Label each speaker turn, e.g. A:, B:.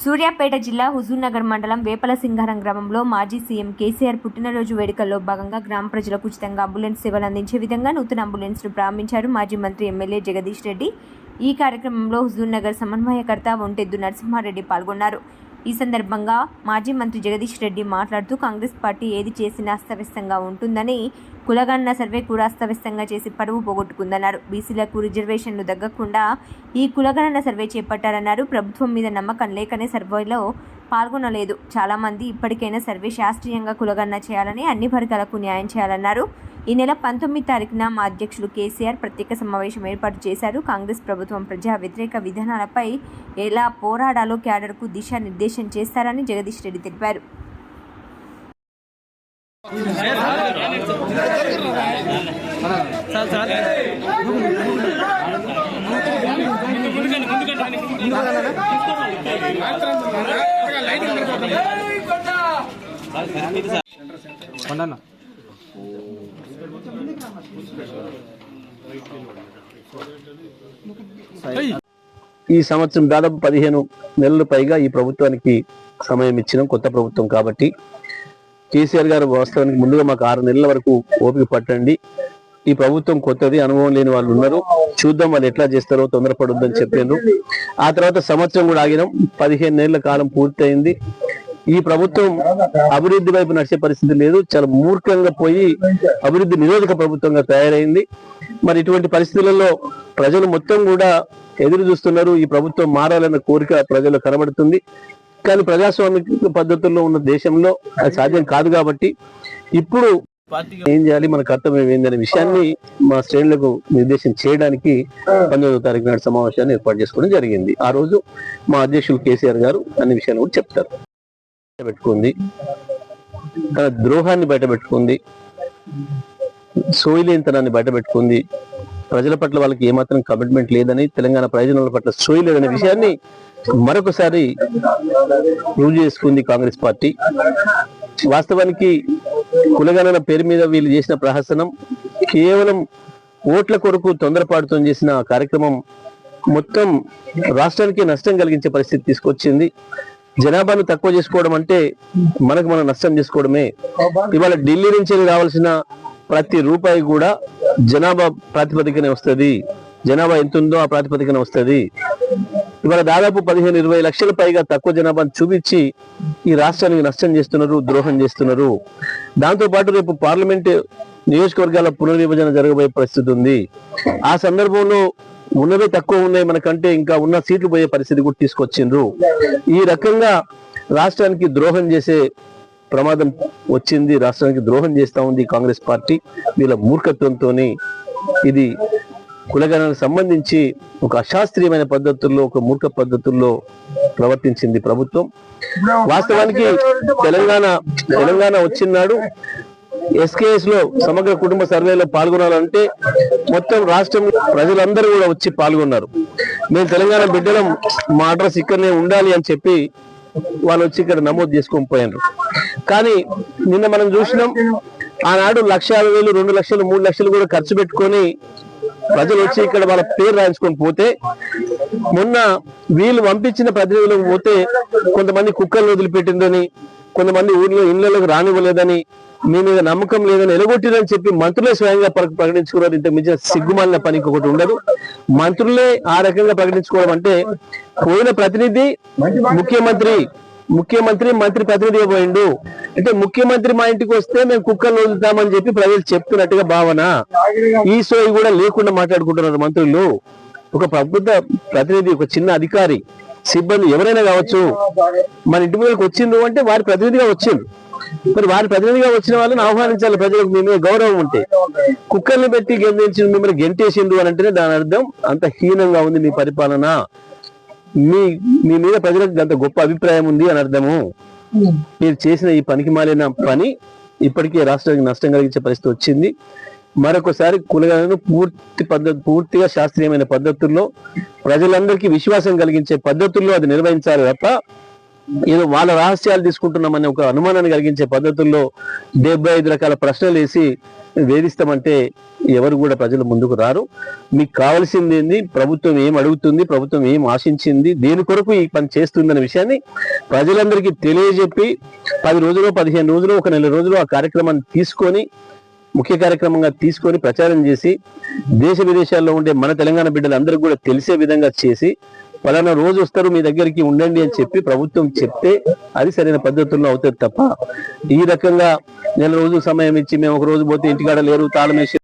A: సూర్యాపేట జిల్లా హుజూర్నగర్ మండలం వేపల సింగారం గ్రామంలో మాజీ సీఎం కేసీఆర్ పుట్టినరోజు వేడుకల్లో భాగంగా గ్రామ ప్రజలకు ఉచితంగా అంబులెన్స్ సేవలు అందించే విధంగా నూతన అంబులెన్స్ను ప్రారంభించారు మాజీ మంత్రి ఎమ్మెల్యే జగదీష్ రెడ్డి. ఈ కార్యక్రమంలో హుజూర్నగర్ సమన్వయకర్త ఒంటెద్దు నరసింహారెడ్డి పాల్గొన్నారు. ఈ సందర్భంగా మాజీ మంత్రి జగదీష్ రెడ్డి మాట్లాడుతూ కాంగ్రెస్ పార్టీ ఏది చేసినా అస్తవ్యస్తంగా ఉంటుందని కులగన్న సర్వే కూడా అస్తవ్యస్తంగా చేసి పరువు పోగొట్టుకుందన్నారు. బీసీలకు రిజర్వేషన్లు తగ్గకుండా ఈ కులగణన సర్వే చేపట్టారన్నారు. ప్రభుత్వం మీద నమ్మకం లేకనే సర్వేలో పాల్గొనలేదు. చాలామంది ఇప్పటికైనా సర్వే శాస్త్రీయంగా కులగణన చేయాలని అన్ని వర్గాలకు న్యాయం చేయాలన్నారు. ఈ నెల పంతొమ్మిది తారీఖున మా అధ్యక్షులు కేసీఆర్ ప్రత్యేక సమావేశం ఏర్పాటు చేశారు. కాంగ్రెస్ ప్రభుత్వం ప్రజా వ్యతిరేక విధానాలపై ఎలా పోరాడాలో క్యాడర్కు దిశానిర్దేశం చేస్తారని జగదీష్ రెడ్డి తెలిపారు.
B: కొండన్న
C: ఈ సంవత్సరం దాదాపు పదిహేను నెలలు పైగా ఈ ప్రభుత్వానికి సమయం ఇచ్చినాం కొత్త ప్రభుత్వం కాబట్టి కేసీఆర్ గారు వాస్తవానికి ముందుగా మాకు ఆరు నెలల వరకు ఓపిక పట్టండి. ఈ ప్రభుత్వం కొత్తది అనుభవం లేని వాళ్ళు ఉన్నారు. చూద్దాం వాళ్ళు ఎట్లా చేస్తారో తొందరపడొద్దని చెప్పారు ఆ తర్వాత సంవత్సరం కూడా ఆగినాం. పదిహేను నెలల కాలం పూర్తయింది. ఈ ప్రభుత్వం అభివృద్ధి వైపు నడిచే పరిస్థితి లేదు. చాలా మూర్ఖంగా పోయి అభివృద్ధి నిరోధక ప్రభుత్వంగా తయారైంది. మరి ఇటువంటి పరిస్థితులలో ప్రజలు మొత్తం కూడా ఎదురు చూస్తున్నారు. ఈ ప్రభుత్వం మారాలన్న కోరిక ప్రజలు కనబడుతుంది. కానీ ప్రజాస్వామిక పద్ధతుల్లో ఉన్న దేశంలో అది సాధ్యం కాదు కాబట్టి ఇప్పుడు ఏం చేయాలి? మన కర్తవ్యం ఏందనే విషయాన్ని మా శ్రేణులకు నిర్దేశం చేయడానికి పంతొమ్మిదవ తారీఖు నాడు సమావేశాన్ని ఏర్పాటు చేసుకోవడం జరిగింది. ఆ రోజు మా అధ్యక్షులు కేసీఆర్ గారు అన్ని విషయాలు కూడా చెప్తారు. పెట్టుకుంది తన ద్రోహాన్ని బయట పెట్టుకుంది సోయిలేనితనాన్ని బయట పెట్టుకుంది ప్రజల పట్ల వాళ్ళకి ఏమాత్రం కమిట్మెంట్ లేదని తెలంగాణ ప్రయోజనాల పట్ల సోయి లేదనే విషయాన్ని మరొకసారి రుజువు చేసుకుంది కాంగ్రెస్ పార్టీ. వాస్తవానికి కులగణన పేరు మీద వీళ్ళు చేసిన ప్రహసనం కేవలం ఓట్ల కొరకు తొందరపాటుతో చేసిన కార్యక్రమం మొత్తం రాష్ట్రానికి నష్టం కలిగించే పరిస్థితి తీసుకొచ్చింది. జనాభాను తక్కువ చేసుకోవడం అంటే మనకు మనం నష్టం చేసుకోవడమే. ఇవాళ ఢిల్లీ నుంచి రావాల్సిన ప్రతి రూపాయి కూడా జనాభా ప్రాతిపదికనే వస్తుంది. జనాభా ఎంత ఉందో ఆ ప్రాతిపదికన వస్తుంది. ఇవాళ దాదాపు పదిహేను ఇరవై లక్షల పైగా తక్కువ జనాభాను చూపించి ఈ రాష్ట్రానికి నష్టం చేస్తున్నారు ద్రోహం చేస్తున్నారు. దాంతో పాటు రేపు పార్లమెంట్ నియోజకవర్గాల పునర్విభజన జరగబోయే పరిస్థితి ఉంది. ఆ సందర్భంలో ఉన్నవే తక్కువ ఉన్నాయి మనకంటే ఇంకా ఉన్న సీట్లు పోయే పరిస్థితి కూడా తీసుకొచ్చిండ్రు. ఈ రకంగా రాష్ట్రానికి ద్రోహం చేసే ప్రమాదం వచ్చింది రాష్ట్రానికి ద్రోహం చేస్తా ఉంది కాంగ్రెస్ పార్టీ వీళ్ళ మూర్ఖత్వంతో ఇది కులగణకు సంబంధించి ఒక అశాస్త్రీయమైన పద్ధతుల్లో ఒక మూర్ఖ పద్ధతుల్లో ప్రవర్తించింది ప్రభుత్వం. వాస్తవానికి తెలంగాణ తెలంగాణ వచ్చినాడు ఎస్కేఎస్లో సమగ్ర కుటుంబ సర్వేలో పాల్గొనాలంటే మొత్తం రాష్ట్రం ప్రజలందరూ కూడా వచ్చి పాల్గొన్నారు. మేము తెలంగాణ బిడ్డలం మా అడ్రస్ ఇక్కడనే ఉండాలి అని చెప్పి వాళ్ళు వచ్చి ఇక్కడ నమోదు చేసుకొని పోయినారు. కానీ నిన్న మనం చూసినాం ఆనాడు లక్ష యాభై వేలు రెండు లక్షలు మూడు లక్షలు కూడా ఖర్చు పెట్టుకొని ప్రజలు వచ్చి ఇక్కడ వాళ్ళ పేరు రాయించుకొని పోతే మొన్న వీళ్ళు పంపించిన ప్రతినిధులకు పోతే కొంతమంది కుక్కలు వదిలిపెట్టిందని కొంతమంది ఊర్లో ఇళ్ళలోకి రానివ్వలేదని మీ మీద నమ్మకం లేదని ఎలగొట్టిరని చెప్పి మంత్రులే స్వయంగా ప్రకటించుకున్నారు. ఇంత మించిన సిగ్గుమాలిన పనికి ఒకటి ఉండదు. మంత్రులే ఆ రకంగా ప్రకటించుకోవడం అంటే పోయిన ప్రతినిధి ముఖ్యమంత్రి ముఖ్యమంత్రి మంత్రి ప్రతినిధి పోయిండు. అంటే ముఖ్యమంత్రి మా ఇంటికి వస్తే మేము కుక్కలు వదులుతామని చెప్పి ప్రజలు చెప్తున్నట్టుగా భావన. ఈ సోయి కూడా లేకుండా మాట్లాడుకుంటున్నారు మంత్రులు. ఒక ప్రభుత్వ ప్రతినిధి ఒక చిన్న అధికారి సిబ్బంది ఎవరైనా కావచ్చు. మన ఇంటి ముందుకు వచ్చిందో అంటే వారి ప్రతినిధిగా వచ్చింది మరి వారి ప్రతినిధిగా వచ్చిన వాళ్ళని ఆహ్వానించాలి ప్రజలకు మీ మీద గౌరవం ఉంటే. కుక్కల్ని పెట్టి గెంతించి మిమ్మల్ని గెంటేసిండు అని అంటేనే దాని అర్థం అంత హీనంగా ఉంది మీ పరిపాలన. మీ మీ మీద ప్రజలకు అంత గొప్ప అభిప్రాయం ఉంది అని అర్థము. మీరు చేసిన ఈ పనికి మాలిన పని ఇప్పటికే రాష్ట్రానికి నష్టం కలిగించే పరిస్థితి వచ్చింది. మరొకసారి కులగణను పూర్తి పద్ధతి పూర్తిగా శాస్త్రీయమైన పద్ధతుల్లో ప్రజలందరికీ విశ్వాసం కలిగించే పద్ధతుల్లో అది నిర్వహించాలి తప్ప ఏదో వాళ్ళ రహస్యాలు తీసుకుంటున్నామనే ఒక అనుమానాన్ని కలిగించే పద్ధతుల్లో డెబ్బై ఐదు రకాల ప్రశ్నలు వేసి వేధిస్తామంటే ఎవరు కూడా ప్రజలు ముందుకు రారు. మీకు కావాల్సింది ఏంది? ప్రభుత్వం ఏం అడుగుతుంది? ప్రభుత్వం ఏం ఆశించింది? దేని కొరకు ఈ పని చేస్తుందనే విషయాన్ని ప్రజలందరికీ తెలియజెప్పి పది రోజులు పదిహేను రోజులు ఒక నెల రోజులు ఆ కార్యక్రమాన్ని తీసుకొని ముఖ్య కార్యక్రమంగా తీసుకొని ప్రచారం చేసి దేశ విదేశాల్లో ఉండే మన తెలంగాణ బిడ్డలందరికీ కూడా తెలిసే విధంగా చేసి పలానా రోజు వస్తారు మీ దగ్గరికి ఉండండి అని చెప్పి ప్రభుత్వం చెప్తే అది సరైన పద్ధతుల్లో అవుతుంది తప్ప ఈ రకంగా నెల రోజు సమయం ఇచ్చి మేము ఒక రోజు పోతే ఇంటికాడ లేరు తాళమేసి